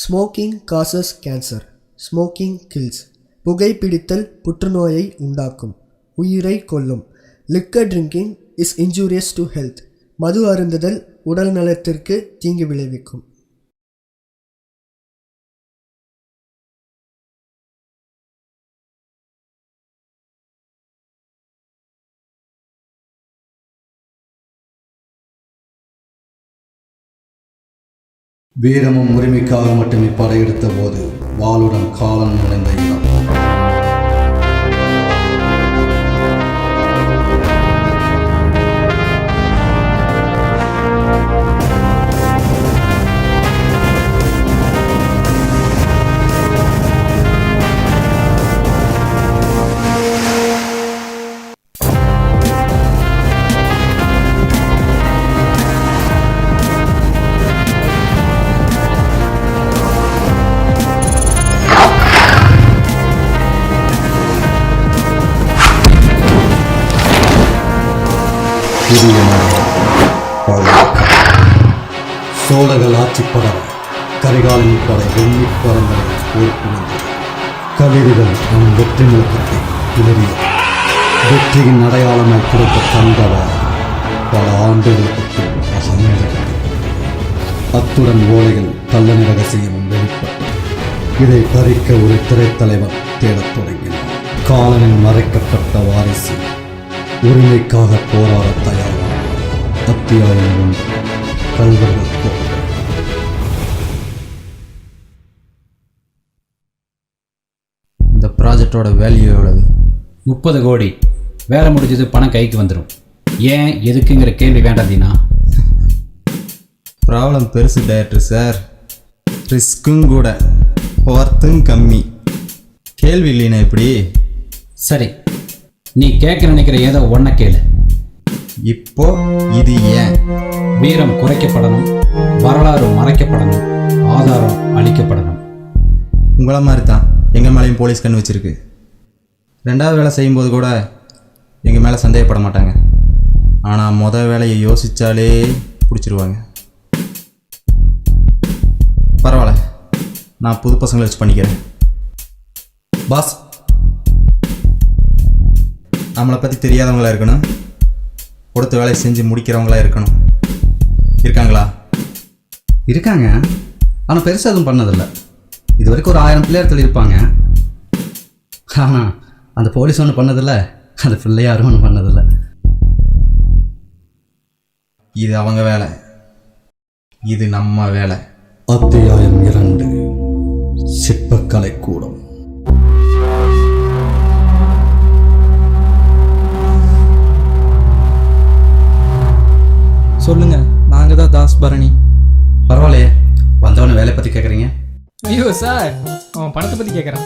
Smoking causes cancer smoking kills புகைப்பிடித்தல் புற்றுநோயை உண்டாக்கும். உயிரை கொல்லும். Liquor drinking is injurious to health மது அருந்துதல் உடல் நலத்திற்கு தீங்கு விளைவிக்கும். வீரமும் உரிமைக்காக மட்டுமே படையெடுத்த போது வாளுடன் காலன் நுழைந்த சோழர்கள் படம் கரிகாலன் பட வெள்ளி பரம்பரை போர் கவிதைகள் நம் வெற்றி முழக்கத்தை கிளறியது வெற்றியின் அடையாளமாய் கொடுத்த தங்கவா பல ஆண்டுகளுக்கு பின் அத்துடன் ஓலைகள் கல்லணை ரகசியமும் வெளிப்பட்டது. இதை பறிக்க ஒரு திரைத்தலைவர் தேடத் தொடங்கினார். காலனின் மறைக்கப்பட்ட வாரிசு உரிமைக்காக போராட தயாரான அத்தியாயம் ஒன்று. கல்வர்கள் போராட்டம் ப்ராஜெக்டோட வேல்யூ எவ்வளவு முப்பது கோடி. வேலை முடிஞ்சது பணம் கைக்கு வந்துடும் ஏன் எதுக்குங்கிற கேள்வி வேண்டாம் தீனா. ப்ராப்ளம் பெருசு டைரக்டர் சார் ரிஸ்க்கும் கூட. ஒர்த்தும் கம்மி. கேள்வி இல்லைனா எப்படி? சரி. நீ கேட்க நினைக்கிற ஏதோ ஒன்றை கேளு. இப்போ இது ஏன்? வீரம் குறைக்கப்படணும். வரலாறு மறைக்கப்படணும். ஆதாரம் அழிக்கப்படணும். உங்களை மாதிரி தான் எங்கள் மேலேயும் போலீஸ் கண் வச்சுருக்கு. ரெண்டாவது வேலை செய்யும்போது கூட எங்கள் மேலே சந்தேகப்பட மாட்டாங்க. ஆனால் மொதல் வேலையை யோசித்தாலே பிடிச்சிருவாங்க. பரவாயில்ல. நான் புது பசங்களை வச்சு பண்ணிக்கிறேன். பாஸ். நம்மளை பற்றி தெரியாதவங்களா இருக்கணும். கொடுத்த வேலையை செஞ்சு முடிக்கிறவங்களா இருக்கணும். இருக்காங்களா? இருக்காங்க. ஆனால் பெருசாக எதுவும் பண்ணதில்லை. இது வரைக்கும் ஒரு ஆயிரம் பிள்ளையார் சொல்லியிருப்பாங்க ஆனால் அந்த போலீஸ் ஒன்றும் பண்ணதில்லை. அந்த பிள்ளையாரும் ஒன்றும் பண்ணதில்லை. இது அவங்க வேலை. இது நம்ம வேலை. அத்தியாயம் இரண்டு. சிற்பக்கலை ஐயோ சார். அவன் பணத்தை பத்தி கேட்குறான்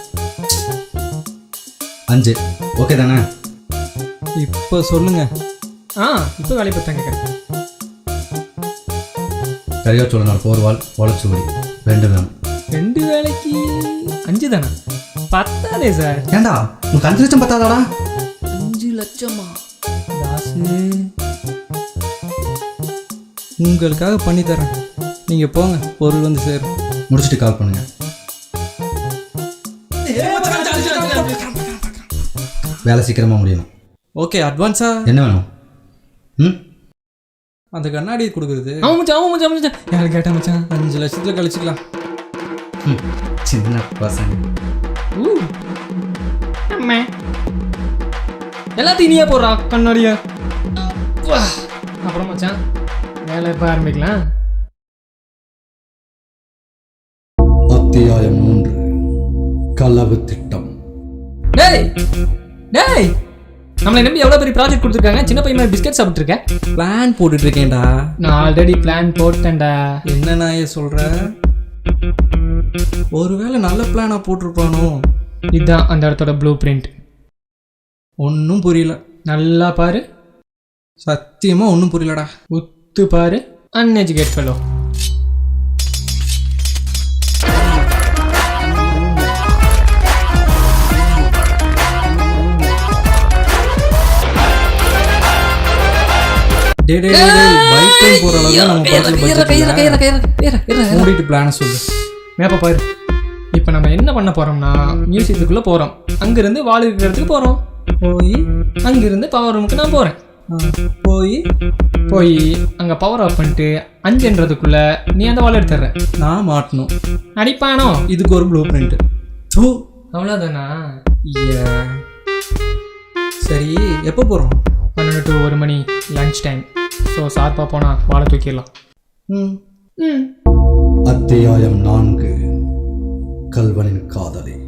அஞ்சு. ஓகே தானே? இப்போ சொல்லுங்க. ஆ இப்போ வேலையை பற்றி தான் கேட்குறேன் கரியா சோழனோட போர்வால் ஒளச்சுவடி ரெண்டு வேணும். ரெண்டு வேலைக்கு அஞ்சு தானே? பத்தாதே சார். ஏண்டா? உனக்கு அஞ்சு லட்சம் பத்தாதாடா? அஞ்சு லட்சமா? தாசு உங்களுக்காக பண்ணி தரேன். நீங்கள் போங்க பொருள் வந்து சேரும். முடிச்சுட்டு கால் பண்ணுங்க. வேலை சீக்கிரமாக முடியணும். ஓகே அட்வான்ஸா என்ன வேணும்? ம்? அந்த கண்ணாடி கொடுக்குறது. அவன் மச்சான் அவன் மச்சான் மச்சான். யார் கேட்டா மச்சான்? அஞ்சு லட்சத்தில் கழிச்சிக்கலாம். சின்ன பசங்க. ஊ. அம்மா. எல்லாத்தையும் நீயே போடுறா கண்ணாடிய. வா. அப்புறம் மச்சான் வேலை எப்போ ஆரம்பிக்கலாம்? அத்தியாயம் மூன்று. களவு திட்டம். டேய் டேய் நம்மளை நம்பி எவ்வளோ பெரிய ப்ராஜெக்ட் கொடுத்துருக்காங்க? சின்ன பையன் மாதிரி பிஸ்கட் சாப்பிட்ருக்கேன் பிளான் போட்டுட்டு இருக்கேன்டா நான் ஆல்ரெடி பிளான் போட்டேன்டா. என்ன நாய சொல்ற? ஒருவேளை நல்ல பிளானா போட்டிருப்பானோ? இதுதான் அந்த இடத்தோட ப்ளூ பிரிண்ட் ஒன்றும் புரியல. நல்லா பாரு. சத்தியமா ஒன்றும் புரியலடா. உத்து பாரு. அன்எஜுகேட் ஃபெலோ டே டே டே பைக் போற அளவுக்கு நம்ம படத்துல பட்ஜெட் இல்ல மூடிட்டு பிளான சொல்லு மேப்பை பாரு இப்போ நம்ம என்ன பண்ண போகிறோம்னா மியூசியத்துக்குள்ளே போகிறோம் அங்கேருந்து வால் இருக்கிற இடத்துக்கு போகிறோம் போய் அங்கேருந்து பவர் ரூமுக்கு நான் போகிறேன் போய் போய் அங்கே பவர் ஆஃப் பண்ணிட்டு அஞ்சுன்றதுக்குள்ள நீ அந்த வால் எடுத்துடுற நான் மாட்டணும் அடிப்பானோ இதுக்கு ஒரு ப்ளூ பிரிண்ட் தூ அவ்வளோதானா சரி எப்போ போகிறோம் பன்னெண்டு டு ஒரு மணி லஞ்ச் டைம் ஸோ சார்பாக போனால் வாழை தூக்கிடலாம். ம். ம். அத்தியாயம் நான்கு. கல்வனின் காதலி.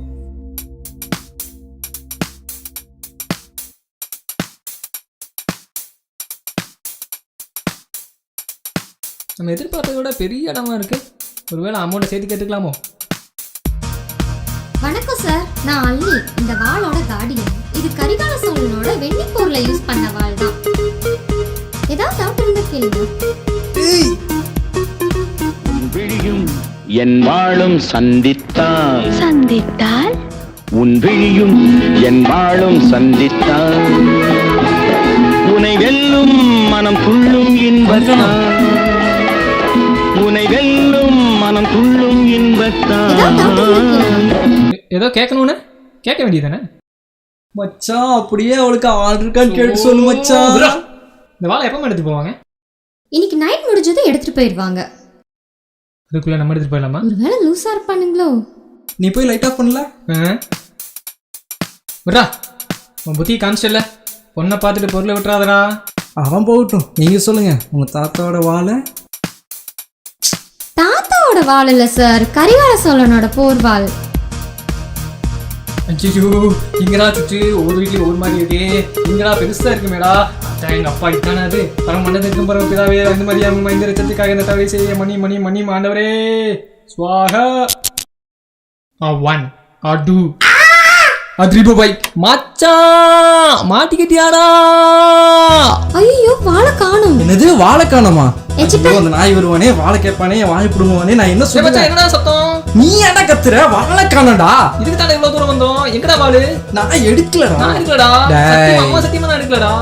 நம்ம எதிர்பார்த்ததை விட பெரிய இடமா இருக்கு. ஒருவேளை அமௌண்ட்டை சேர்த்து கேட்டுக்கலாமோ? வணக்கம் சார் நான் அல்லி இந்த வாளோட கார்டியன் இது கரிகால சோழனோட வெண்ணிப்போர்ல யூஸ் பண்ண வாள் தான். ஏதாவது டவுட் இருந்தா கேளுங்க. என் வாழும் சந்தித்தான் சந்தித்தால்? உன் விழியும் என் வாழும் சந்தித்தான் உனை வெல்லும் மனம் துள்ளும் இன்பத்தான் உனை வெல்லும் மனம் துள்ளும் இன்பத்தான் ஏதோ கேட்கணும்னு? கேட்க வேண்டியதானே மச்சான் அப்படியே அவளுக்கு ஆள் இருக்கான்னு கேட்டு சொல்லு மச்சான். இந்த வாழை எப்போ எடுத்து போவாங்க? இன்னைக்கு நைட் முடிஞ்சதும் எடுத்துட்டு போயிடுவாங்க. அதுக்குள்ள நம்ம எடுத்துட்டு போயிடலாமா? ஒருவேளை லூஸா இருப்பானுங்களோ? நீ போய் லைட் ஆஃப் பண்ணல? விட்றா. உன் புத்தி காமிச்சிடல பொண்ணை பார்த்துட்டு பொருளை விட்டுறாதடா. அவன் போகட்டும். நீங்க சொல்லுங்க. உங்க தாத்தாவோட வாழை? தாத்தாவோட வாள் இல்ல சார் கரிகால சோழனோட போர் வாள் அச்சிச்சோ இங்கடா சுற்று ஒரு வீட்லயும் ஒரு மாதிரி இருக்கே. இங்கடா பெருசா இருக்கு மேடா அதான் எங்க அப்பா இதானே அது? பரம் மன்னதுக்கும் பரவ பிதாவே அந்த மாதிரி அம்மா இந்த ரத்தத்துக்காக இந்த தவை செய்ய மணி மணி மணி மாண்டவரே. Swag a one a two a three bye மச்சான் மாட்டிக்கிட்டியாடா ஐயோ வாழை காணும். என்னது? வாழை காணோமா? அந்த நாய் வருவானே வாழை கேட்பானே வாய் பிடுங்குவானே நான் என்ன சொல்லுவேன்? என்னடா சத்தம்? நீ என்ன கத்துற? வாழை காணடா இதுக்கு தானே இவ்வளவு தூரம் வந்தோம்? எங்கடா பாலு? நான் எடுக்கலடா. நான் எடுக்கலடா. சத்தியமா நான் எடுக்கலடா?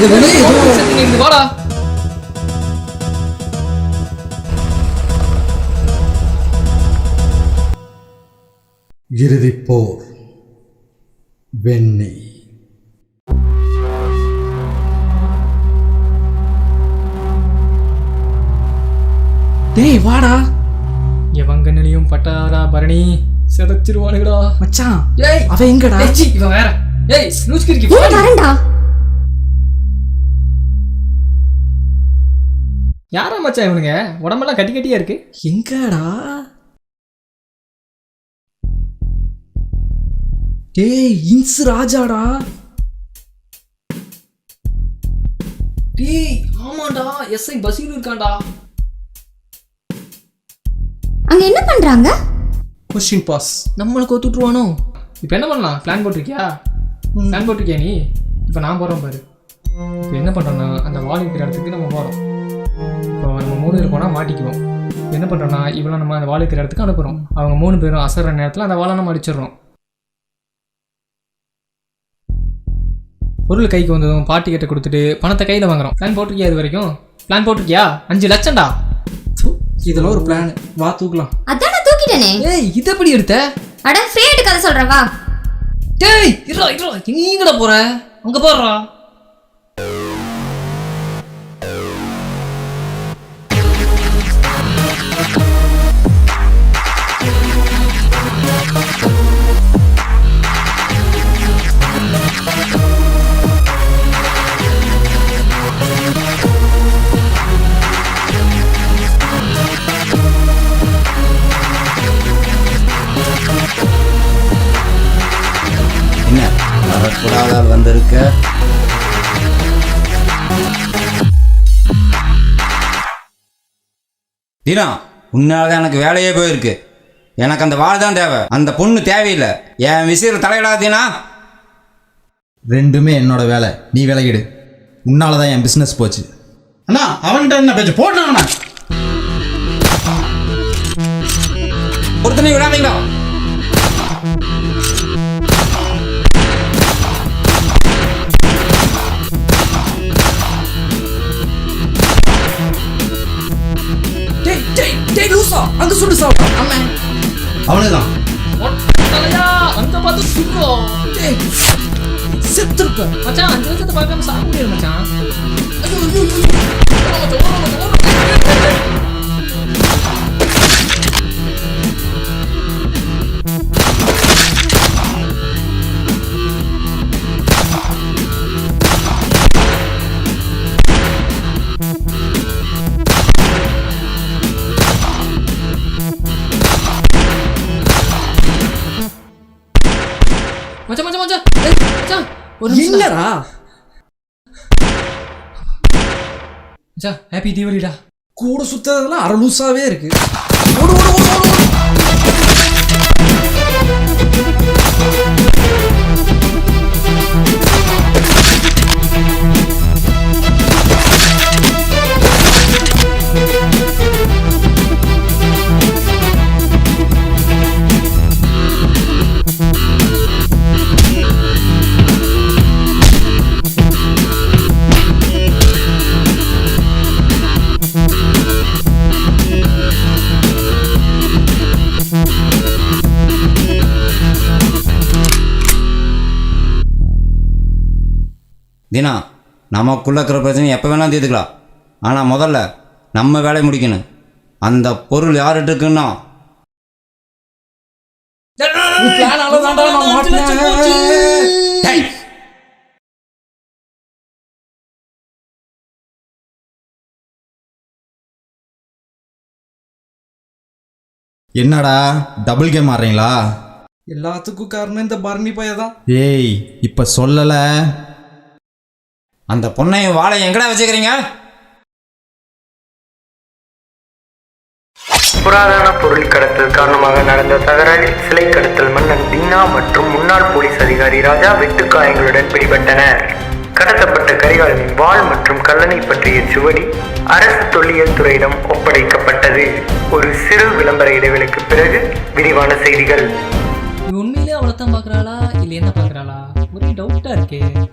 அங்க வெளியே ஏதோ வாடா இறுதிப் போர். வெண்ணி. டேய் வாடா. எவன் கண்ணிலையும் பட்டாரா பரணி? செதச்சிருவானுங்கடா மச்சான் ஏய் அவ எங்கடா? இவன் வேற. ஏய் லூஸ் கிறுக்கி இரு போடி. வரேன்டா. யாரா மச்சான் இவனுங்க? உடம்பெல்லாம் கட்டி கட்டியா இருக்கு? எங்கடா? டேய் இன்ஸ் ராஜாடா. டேய் ஆமாண்டா எஸ்ஐ பசீர் இருக்கான்டா. அங்க என்ன பண்றாங்க? கொஸ்டின் பாஸ் நம்மளை கோத்துட்ருவானோ இப்போ என்ன பண்ணலாம்? பிளான் போட்டிருக்கியா? பிளான் போட்டிருக்கியா நீ? இப்போ நான் போகிறோம் பாரு. இப்போ என்ன பண்ணுறோன்னா அந்த வால் இருக்கிற இடத்துக்கு நம்ம போகிறோம் இப்போ நம்ம மூணு பேர் போனால் மாட்டிக்குவோம். என்ன பண்ணுறோன்னா இவ்வளோ நம்ம அந்த வால் இருக்கிற இடத்துக்கு அனுப்புகிறோம் அவங்க மூணு பேரும் அசர்ற நேரத்தில் அந்த வாழை நம்ம அடிச்சிடுறோம். பொருள் கைக்கு வந்ததும் பாட்டி கிட்ட கொடுத்துட்டு பணத்தை கையில் வாங்குறோம். பிளான் போட்டிருக்கியா இது வரைக்கும்? பிளான் போட்டிருக்கியா? அஞ்சு லட்சம்டா. இதெல்லாம் ஒரு பிளான் வா தூக்கலாம். அதான் தூக்கிட்டேனே. ஏய் இது எப்படி எடுத்த? அட ஃப்ரீயாட்டு கதை சொல்றேன் வா. டேய் இருடா இருடா நீங்கடா போற? அங்க போறா தீனா உன்னால தான் எனக்கு வேலையே போயிருக்கு. எனக்கு அந்த வாழ் தான் தேவை. அந்த பொண்ணு தேவையில்லை. என் விஷயம் தலையிடாத தீனா ரெண்டுமே என்னோட வேலை. நீ விலகிடு. உன்னால தான் என் பிஸ்னஸ் போச்சு. அண்ணா அவன்கிட்ட என்ன பேச்சு? போட்டாங்கண்ணா ஒருத்தனை விடாதீங்களா டேய் டேய் புதுசா அங்க சுடு சா அவனே தான் தலையா அங்க பார்த்து சுடுறோம் செத்துருக்க மச்சான் அஞ்சு லட்சத்தை பார்க்காம சாக முடியாது மச்சான் மச்சான் ஒரு என்னடா மச்சான் ஹாப்பி தீபாவளிடா. கூட சுத்தறதெல்லாம் அரை லூசாவே இருக்கு. ஓடு ஓடு ஓடு ஓடு. தினா நமக்குள்ள இருக்கிற பிரச்சனை எப்போ வேணாலும் தீர்த்துக்கலாம். ஆனால் முதல்ல நம்ம வேலையை முடிக்கணும். அந்த பொருள் யார்கிட்ட இருக்குன்னா என்னடா டபுள் கேம் ஆடுறீங்களா? எல்லாத்துக்கும் காரணம் இந்த பரணி பையன் தான் ஏய் இப்போ சொல்லலை. அந்த பொண்ணையும் வாழை எங்கடா வச்சுக்கிறீங்க? புராதன பொருள் கடத்தல் காரணமாக நடந்த தகராறில் சிலை கடத்தல் மன்னன் தீனா மற்றும் முன்னாள் போலீஸ் அதிகாரி ராஜா வெட்டுக்காயங்களுடன் பிடிபட்டனர் கடத்தப்பட்ட கரிகாலனின் வாள் மற்றும் கல்லணை பற்றிய சுவடி அரசு தொல்லியல் துறையிடம் ஒப்படைக்கப்பட்டது. ஒரு சிறு விளம்பர இடைவெளிக்கு பிறகு விரிவான செய்திகள். உண்மையிலே அவளை தான் பார்க்குறாளா? இல்லை என்ன பார்க்குறாளா ஒரே டவுட்டாக இருக்கே.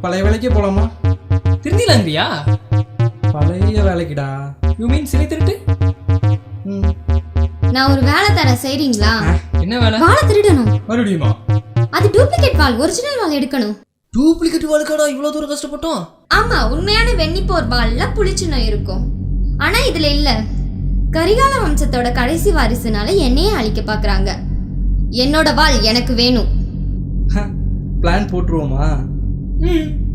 பழைய வேலைக்கே போலாமா? திருந்திலாங்கிறியா? பழைய வேலைக்குடா. யூ மீன் சிலை திருட்டு? ம். நான் ஒரு வேலை தரேன் செய்றீங்களா? என்ன வேலை? வாழை திருடணும். மறுபடியுமா? அது டூப்ளிகேட் வால் ஒரிஜினல் வால் எடுக்கணும். டூப்ளிகேட் வாழ்க்காடா இவ்வளோ தூரம் கஷ்டப்பட்டோம்? ஆமா உண்மையான வெண்ணிப்போர் வால்ல புளிச்சினம் இருக்கும். ஆனா இதுல இல்ல. கரிகால வம்சத்தோட கடைசி வாரிசுனால என்னையே அழிக்க பாக்குறாங்க. என்னோட வால் எனக்கு வேணும். பிளான் போட்டுருவோமா? ம்.